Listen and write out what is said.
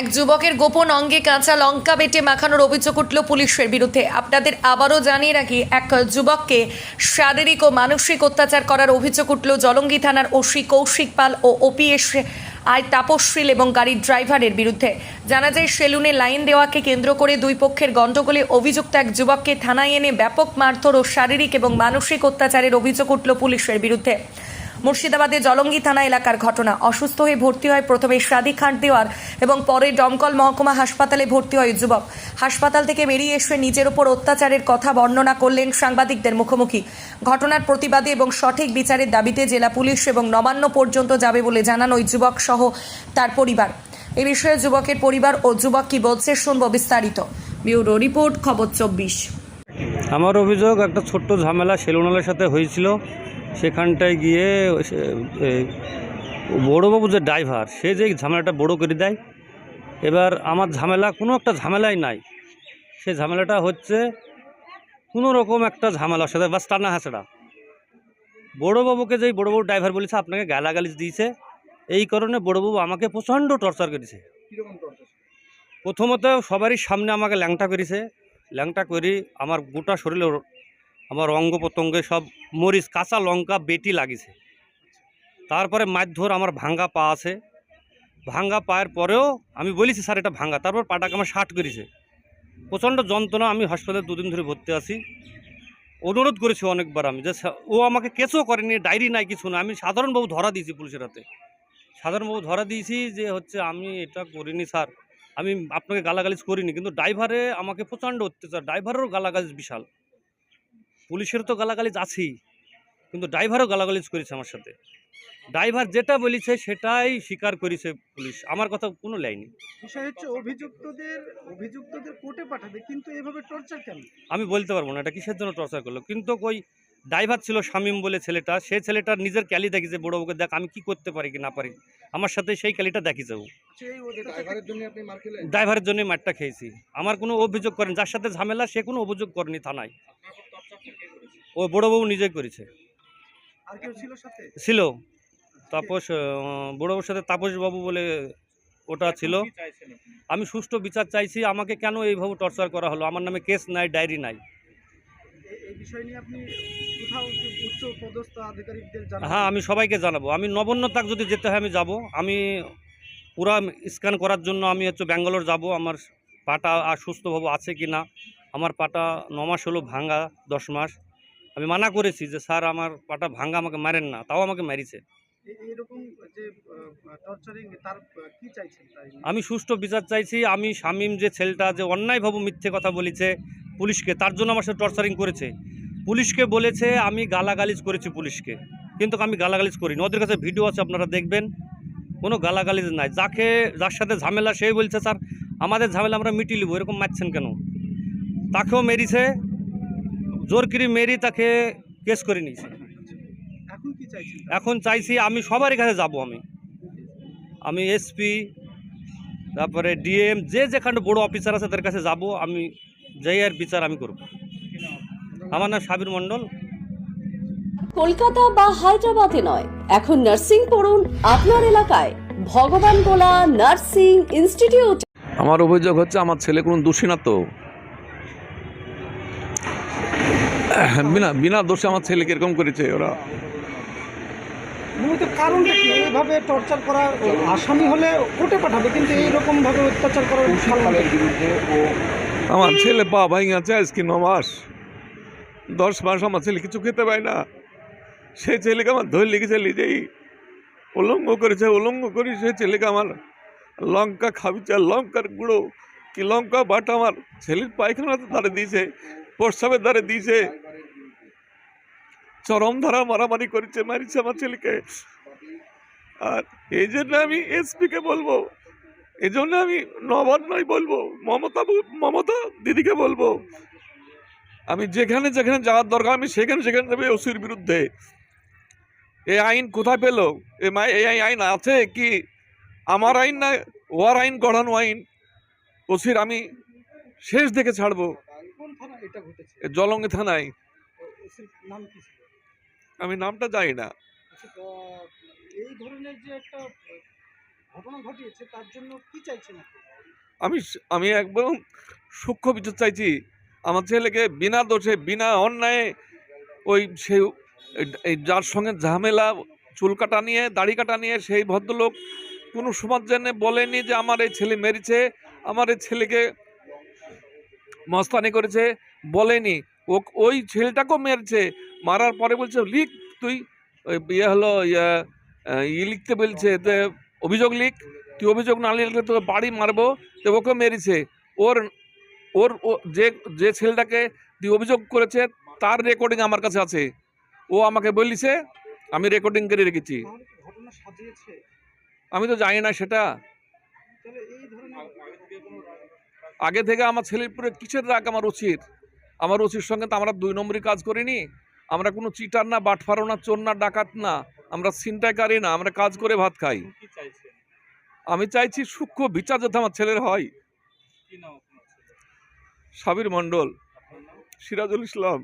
এক যুবকের গোপন অঙ্গে কাঁচা লঙ্কা বেটে মাখানোর অভিযোগ উঠল পুলিশের বিরুদ্ধে। আপনাদের আবারও জানিয়ে রাখি, এক যুবককে শারীরিক ও মানসিক অত্যাচার করার অভিযোগ উঠল জলঙ্গি থানার ওসি কৌশিক পাল ও ওপিএস আই তাপসশীল এবং গাড়ির ড্রাইভারের বিরুদ্ধে। জানা যায়, সেলুনে লাইন দেওয়াকে কেন্দ্র করে দুই পক্ষের গণ্ডগোলে অভিযুক্ত এক যুবককে থানায় এনে ব্যাপক মারধর ও শারীরিক এবং মানসিক অত্যাচারের অভিযোগ উঠল পুলিশের বিরুদ্ধে। মুর্শিদাবাদে জলঙ্গি থানা এলাকার ঘটনা। অসুস্থ হয়ে ভর্তি হয় প্রথমে সাদি খাট দেওয়ার এবং পরে দমকল মহকুমা হাসপাতালে ভর্তি হয় যুবক। হাসপাতাল থেকে বেরিয়ে এসে নিজের ওপর অত্যাচারের কথা বর্ণনা করলেন সাংবাদিকদের মুখোমুখি। ঘটনার প্রতিবাদে এবং সঠিক বিচারের দাবিতে জেলা পুলিশ এবং নবান্ন পর্যন্ত যাবে বলে জানান ওই যুবক সহ তার পরিবার। এ বিষয়ে যুবকের পরিবার ও যুবক কি বলছে শুনব বিস্তারিত। ব্যুরো রিপোর্ট, খবর চব্বিশ। আমার অভিযোগ, একটা ছোট্ট ঝামেলা সেলুনালের সাথে হয়েছিল। সেখানটায় গিয়ে বড়োবাবু যে ড্রাইভার সে যে ঝামেলাটা বড় করে দেয়। এবার আমার ঝামেলা কোনো একটা ঝামেলাই নাই। সে ঝামেলাটা হচ্ছে কোনো রকম একটা ঝামেলা সেটা বাস টানা হাসড়া। বড়োবাবুকে যেই বড়োবাবু ড্রাইভার বলেছে আপনাকে গালাগালিজ দিয়েছে এই কারণে বড়োবাবু আমাকে প্রচণ্ড টর্চার করেছে। প্রথমত সবারই সামনে আমাকে ল্যাংটা করেছে। ল্যাংটা করি আমার গোটা শরীরে আমার অঙ্গ প্রত্যঙ্গে সব মরিচ, কাঁচা লঙ্কা, বেটি লাগিছে। তারপরে মারধর আমার ভাঙ্গা পা আছে। ভাঙ্গা পায়ের পরেও আমি বলেছি, স্যার, এটা ভাঙ্গা। তারপর পাটাকে আমার শার্ট করেছে। প্রচণ্ড যন্ত্রণা, আমি হাসপাতালে দুদিন ধরে ভর্তি আছি। অনুরোধ করেছি অনেকবার আমি যে ও আমাকে কেসও করেনি, ডায়েরি নাই, কিছু না আমি সাধারণবাবু ধরা দিয়েছি পুলিশের হাতে। সাধারণবাবু ধরা দিয়েছি যে, হচ্ছে, আমি এটা করিনি, স্যার। আমি আপনাকে গালাগালিজ করিনি। কিন্তু ড্রাইভারে আমাকে প্রচণ্ড অত্যাচার, ড্রাইভারেরও গালাগালিজ বিশাল। পুলিশের তো গালাগালিজ আছেই কিন্তু ড্রাইভারও গালাগালিজ করেছে আমার সাথে। ড্রাইভার যেটা বলেছে সেটাই স্বীকার করেছে পুলিশ। আমার কথা কোনো লাইনি বিষয় হচ্ছে অভিযুক্তদের অভিযুক্তদের কোর্টে পাঠাবে কিন্তু এভাবে টর্চার কেন? আমি বলতে পারব না এটা কিসের জন্য টর্চার করল? কিন্তু ওই ড্রাইভার ছিল শামীম বলে ছেলেটা সে ছেলেটার নিজের ক্যালি দেখিছে বড় বউকে দেখ আমি কি করতে পারি কি না পারি আমার সাথে সেই ক্যালিটা দেখিছে যাব। ড্রাইভারের জন্য আপনি ড্রাইভারের জন্য মারটা খেয়েছি। আমার কোনো অভিযোগ করেন যার সাথে ঝামেলা সে কোনো অভিযোগ করেনি থানায়। ও বড়বাবু নিজেই করেছে। আর কেউ ছিল সাথে? ছিল। তাপস বড়বাবুর সাথে তাপসবাবু বলে ওটা ছিল। আমি সুষ্ঠু বিচার চাইছি আমাকে কেন এইভাবে টর্চার করা হলো? আমার নামে কেস নাই ডায়েরি নাই। এ- এই বিষয় নিয়ে আপনি কোথাও কি উচ্চ পদস্থ আধিকারিকদের জানান হ্যাঁ আমি সবাইকে জানাব। আমি নবান্ন তাক যদি যেতে হয় আমি যাব। আমি পুরা স্ক্যান করার জন্য আমি হচ্ছে ব্যাঙ্গালোর যাব। আমার পাটা আর সুস্থভাবে আছে কি না আমার পাটা ন মাস হলো ভাঙ্গা দশ মাস। আমি মানা করেছি যে স্যার আমার পাটা ভাঙ্গা আমাকে মারেন না। তাও আমাকে মারিছে? আমি সুষ্ঠু বিচার চাইছি। আমি শামীম যে ছেলেটা যে অন্যায়ভাবে মিথ্যে কথা বলেছে পুলিশকে তার জন্য আমার সাথে টর্চারিং করেছে। পুলিশকে বলেছে আমি গালাগালিজ করেছি পুলিশকে। কিন্তু আমি গালাগালিজ করিনি। ওদের কাছে ভিডিও আছে আপনারা দেখবেন। কোনো গালাগালিজ নাই। যাকে যার সাথে ঝামেলা সেই বলছে স্যার আমাদের ঝামেলা আমরা মিটিয়ে নেব। এরকম মারছেন কেন? তাকেও মেরিছে। জোরকিরি মেরি তাকে কেস করে নিয়েছে। এখন এখন চাইছি আমি সবারই কাছে যাব আমি। আমি এসপি তারপরে ডিএম যে যেখানে বড় অফিসার আছে তাদের কাছে যাব। আমি যাই আর বিচার আমি করব। আমার নাম সাবির মণ্ডল। কলকাতা বা হায়দ্রাবাদে নয় এখন নার্সিং পড়ুন আপনার এলাকায়। ভগবান গোলা নার্সিং ইনস্টিটিউট আমার অভিযোগ হচ্ছে আমার ছেলে কোনো দোষী না তো? বিনা বিনা দোষে আমার ছেলেকে এরকম করেছে ওরা। মূলত কারণটা কি? এইভাবে টর্চার করা আসামি হলে কোর্টে পাঠাবে কিন্তু এইরকম ভাবে অত্যাচার করার কারণটা আমার ছেলে পা ভাই আছে আজকে ন মাস। দশ মাস আমার ছেলে কিছু খেতে পায় না। সেই ছেলেকে আমার ধরে লেগেছে নিজেই উলঙ্গ করেছে উলঙ্গ করে সে ছেলেকে আমার লঙ্কা খাবিছে লঙ্কার গুঁড়ো কি লঙ্কা বাটা আমার ছেলের পায়খানাতে ধারে দিয়েছে প্রস্রাবের ধারে দিয়েছে। চরম ধারা মারামারি করেছে মারিছে আমার ছেলেকে। আর এই জন্য আমি এসপিকে বলব এই জন্য আমি নবান্নই বলব মমতা মমতা দিদিকে বলব আমি যেখানে যেখানে যাওয়ার দরকার আমি সেখানে সেখানে যাবে ওসির বিরুদ্ধে। এই আইন কোথায় পেল? এ মা এই আই- আইন আছে কি? আমার আইন না ওয়ার আইন গড়ানো আইন ওসির আমি শেষ দেখে ছাড়বো। এ থানায়। নাম কি আমি নামটা জানি না। আচ্ছা, এই ধরনের যে একটা ঘটনা ঘটিয়েছে তার জন্য কি চাইছেন আমি আমি একদম সূক্ষ্ম বিচার চাইছি। আমার ছেলেকে বিনা দোষে বিনা অন্যায়ে ওই সে এই যার সঙ্গে ঝামেলা চুল কাটা নিয়ে দাড়ি কাটা নিয়ে সেই ভদ্রলোক কোনো সমাজ জেনে বলেনি যে আমার এই ছেলে মেরেছে। আমার এই ছেলেকে মস্তানি করেছে, বলেনি। ও, ওই ছেলেটাকেও মেরেছে। মারার পরে বলছে, লিখ, তুই ইয়ে হলো ইয়ে লিখতে বলছে অভিযোগ লিখ, তুই অভিযোগ না লিখলে তোকে বাড়ি মারবো, তো ওকে মেরেছে। ওর ওর যে যে ছেলেটাকে তুই অভিযোগ করেছে, তার রেকর্ডিং আমার কাছে আছে। ও আমাকে বলিছে, আমি রেকর্ডিং করে রেখেছি। আমি তো জানি না সেটা। আগে থেকে আমার ছেলের পুরো কিসের রাগ আমার উচিত আমার উচির সঙ্গে তো আমরা দুই নম্বরই কাজ করিনি। আমরা কোনো চিটার না বাটফারো না চোর না ডাকাত না। আমরা ছিনতাইকারী না আমরা কাজ করে ভাত খাই। আমি চাইছি সূক্ষ্ম বিচার যাতে আমার ছেলের হয়। সাবির মণ্ডল। সিরাজুল ইসলাম।